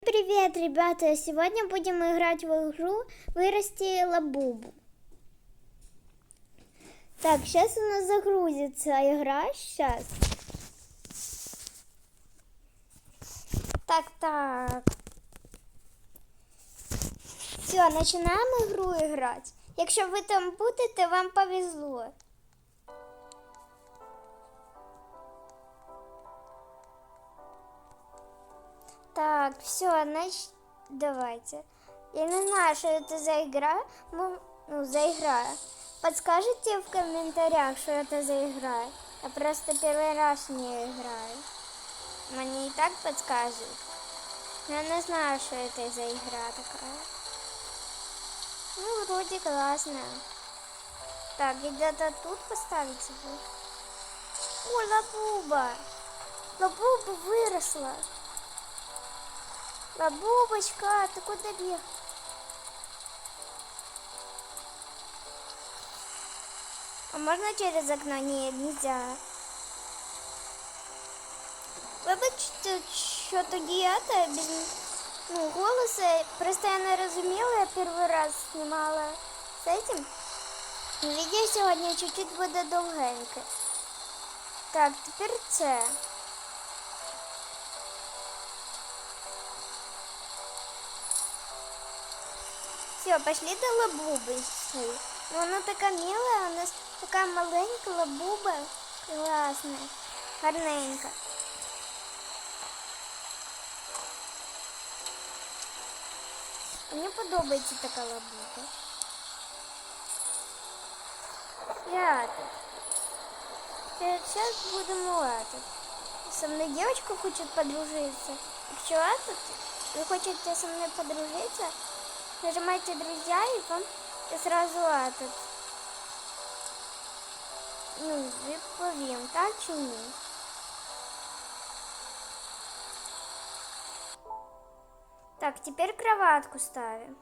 Привет, ребята! Сегодня будем играть в игру «Вырасти лабубу». Так, сейчас у нас загрузится игра. Сейчас. Так, так. Все, починаємо игру играть. Якщо ви там будете, вам повезло. Все, значит, давайте. Я не знаю, что это за игра. Ну, за игра. Подскажите в комментариях, что это за игра. Я просто первый раз не играю. Мне и так подскажут. Но я не знаю, что это за игра такая. Ну, вроде классная. Так, где-то тут поставить его. О, лабуба. Лабуба выросла. Лабубочка, ты куда бег? А можно через окно? Нет, нельзя. Вибачте, що тоді это без ну, голоса. Просто я не розуміла, я перший раз знімала з этим. І Відео сьогодні чуть-чуть буде довгеньке. Так, тепер це. Все, пошли до лабубы. Ну, она такая милая, у нас такая маленькая лабуба. Классная. Гарненька. Мені подобається така лабуба. Я тут. Сейчас будемо этот. Со мной девочка хочет подружиться. Якщо этот, вы хотите со мной подружиться, нажимайте друзья и вам сразу этот. Ну, відповім, так чи ні? Так, теперь кроватку ставим.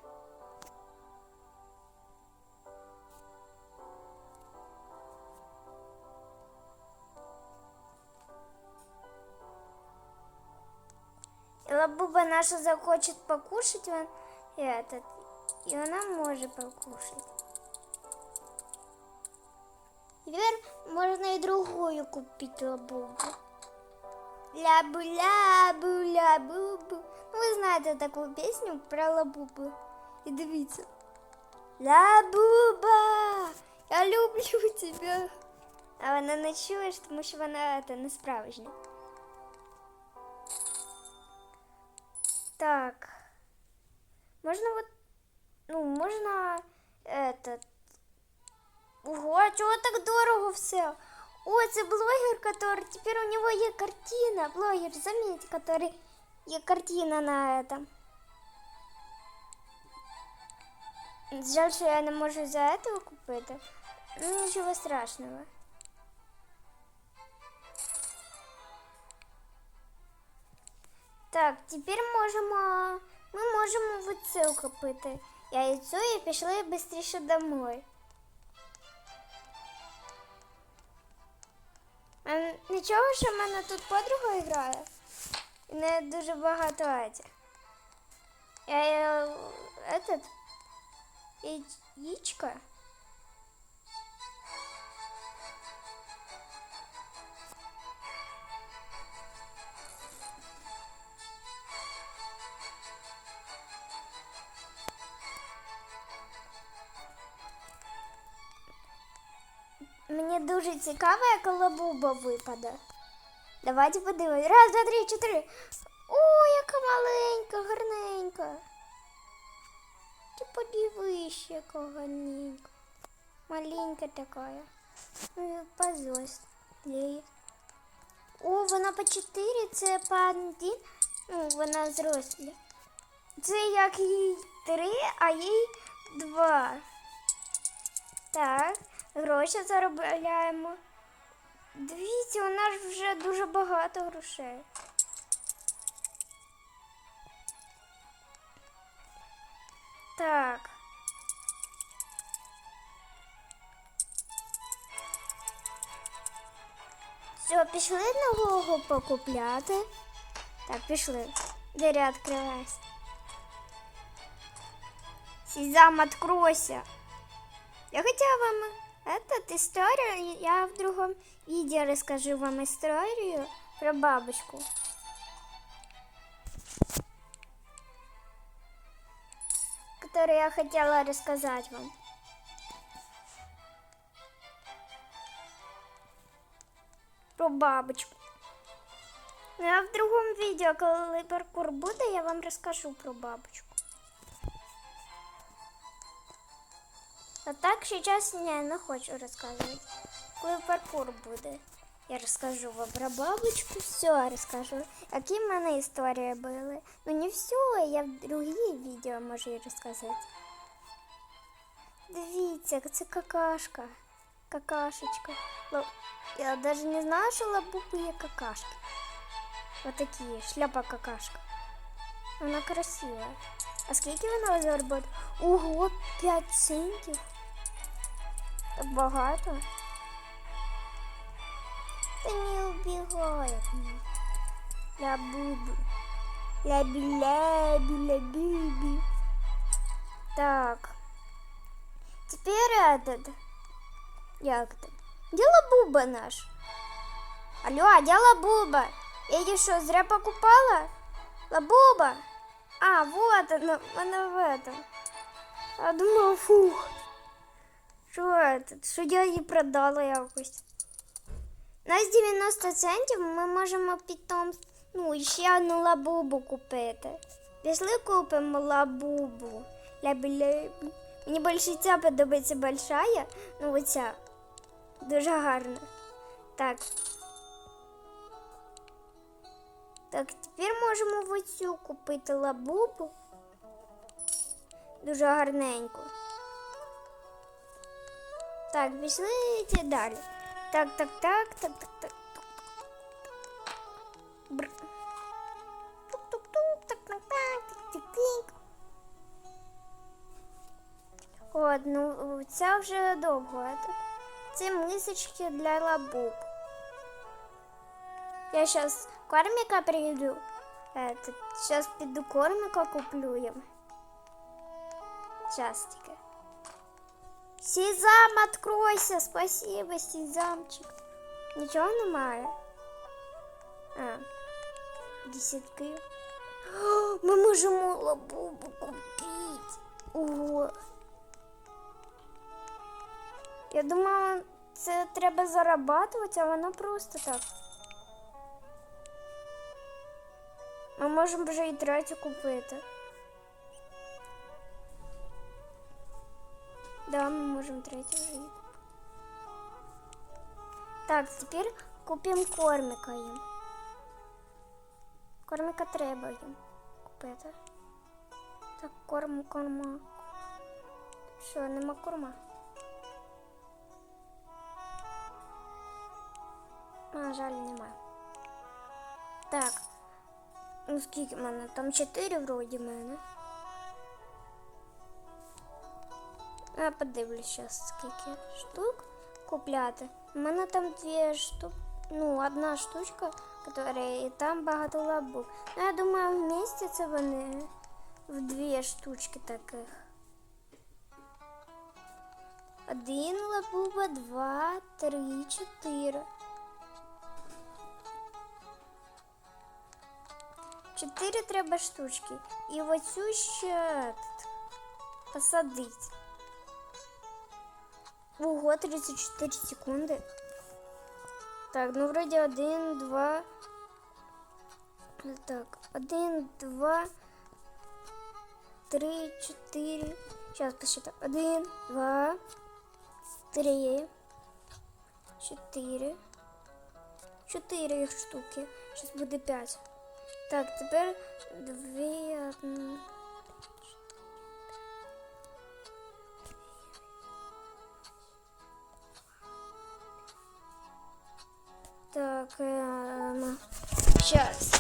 И лабуба наша захочет покушать, он этот, и она может покушать. Теперь можно и другую купить лабубу. Лябу, лябу, лябубу. Ну, ви знаєте таку пісню про лабубу. І дивіться. Лабуба, я люблю тебе. А вона не чуєш, тому що вона це не справжня. Так. Можно вот, ну, можно этот. Ого, а чого так дорого все? О, це блогер, который, теперь у него є картина. Блогер, заметь, который є картина на этом. Жаль, що я не можу за этого купити. Ну, нічого страшного. Так, тепер можемо. Можемо в це купити яйцю і пішли швидше домой. Ем, Нічого, що в мене тут подруга грає. І не дуже багато Аді. Я е, этот яичко. Дуже цікаво, яка лабуба випаде. Давайте подивимось. Раз, два, три, чотири. О, яка маленька, гарненька. Ти подивись, яка гарненька. Маленька така. Ну, позослі. О, вона по чотири, це по один. Ну, вона зросла. Це як їй три, а їй два. Так, гроші заробляємо. Дивіться, у нас вже дуже багато грошей. Так. Все, пішли нового покупляти. Так, пішли. Двери открывайся. Сезам, откройся. Я хотела вам этот историю, я в другом видео расскажу вам историю про бабочку. Которую я хотела рассказать вам. Про бабочку. Ну, а в другому відео, коли паркур буде, я вам розкажу про бабочку. А так зараз не, не хочу розказувати. Коли паркур буде, я розкажу вам про бабочку, все розкажу. Які в мене історії були. Ну не все, я в другі відео можу і розказати. Дивіться, це какашка. Какашечка. Я навіть не знала, що лабубы є какашки. Вот такие, шляпа какашка. Она красивая. А скільки вона заробляє? Ого, 5 центів. Так багато. Та не убігай від мене. Ля бубу. Лябі лябі лябібі. Так. Теперь этот. Як там? Где лабуба наш? Алло, а где лабуба? Я її що, зря покупала? Лабуба? А, вот она, она в этом. Я думала, фух. Що? Що я її продала якось. На 90 центів ми можемо потім, ну, ще одну лабубу купити. Пішли купимо лабубу. Лябі-лябі. Мені більше ця подобається большая, ну оця. Дуже гарна. Так. Так, тепер можемо оцю купити лабубу. Дуже гарненько. Так, пішли йти далі. Так, так, так, так, так, так. Бр. Тук-тук-тук, так, так, так, тик-тик-тик. От, ну це вже довго. это. Це мисочки для лабуб. Я сейчас кормика приду. Этот, сейчас пойду кормика куплю им. Сейчас тільки. Сезам, откройся! Спасибо, Сезамчик. Нічого немає. А, десятки. О, Ми можемо лабубу купити. Ого. Я думала, це треба зарабатувати, а воно просто так. Ми можемо вже і третю купити. Да, ми можемо третю вже і купити. Так, тепер купимо кормика їм. Кормика треба їм купити. Так, корм, корма. Що, нема корма? На жаль, нема. Так. Ну скільки в мене? Там 4 вроді в мене. Я подивлюсь зараз, скільки штук купляти. У мене там дві штук. Ну, одна штучка, яка і там багато лабуб. Ну, я думаю, вместе це вони в дві штучки таких. Один лабуба, два, три, чотири. Чотири треба штучки. І оцю ще посадить. Ого, 34 секунди. Так, ну вроде один, два. Так, один, два, три, четыре. Сейчас посчитаю. Один, два, три, четыре. Чотири їх штуки. Сейчас буде п'ять. Так, тепер дві, одна. Так, ем, сейчас.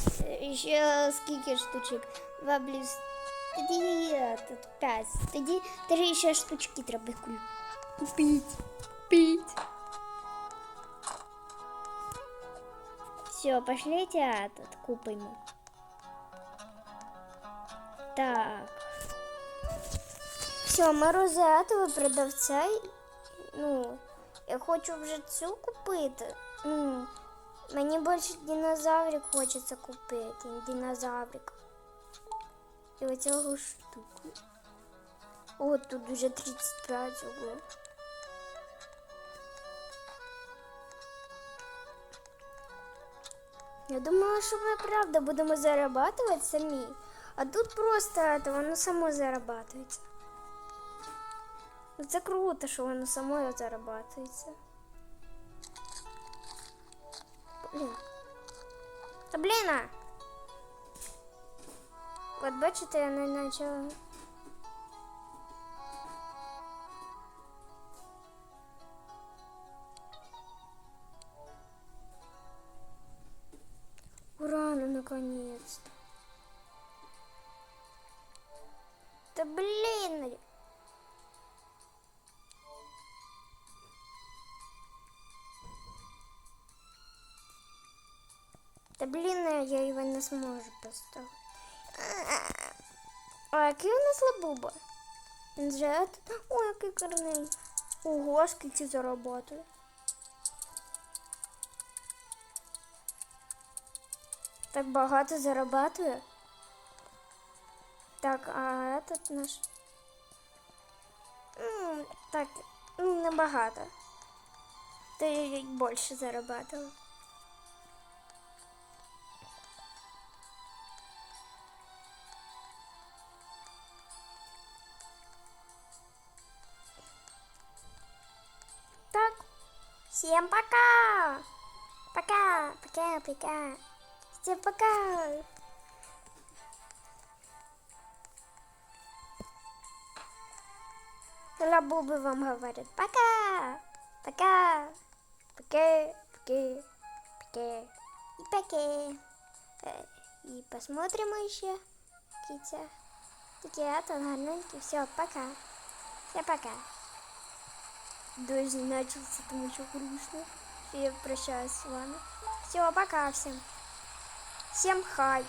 Ще скільки штучок? Два плюс. Тоді е, тут п'ять. Тоді три ще штучки треба ку- купити. Купити. Все, пошлите этот купимо. Так. Все, ми розрядили продавця. і- Ну, я хочу вже цю купити. Ну, мені більше динозаврик хочеться купити. Динозаврик. І оцього штуку. О, тут уже 35 ого. Я думала, що ми правда будемо зарабатувати самі. А тут просто это, воно само зарабатується. Ну, Це круто, що воно само зарабатується. Блін. Та блін! а! От бачите, я не. Ура, ну наконец-то. Да блин! Блин, я его не зможу поставити. А який у нас лабуба? Же Ой, який корней. Ого, скільки заработали. Так багато зарабатує. Так, а этот наш. М, Так, ну, небагато. Ти більше зарабатував. Всем пока! Пока, пока, пока. Всем пока! Лабубы вам говорят пока! Пока! Пока! Пока! Пока! И пока! Э, И посмотрим еще. Китя. Такие, а то. Все, пока. Все пока. Дождь начался, там еще грустно. Я прощаюсь с вами. Все, пока всем. Всем хай.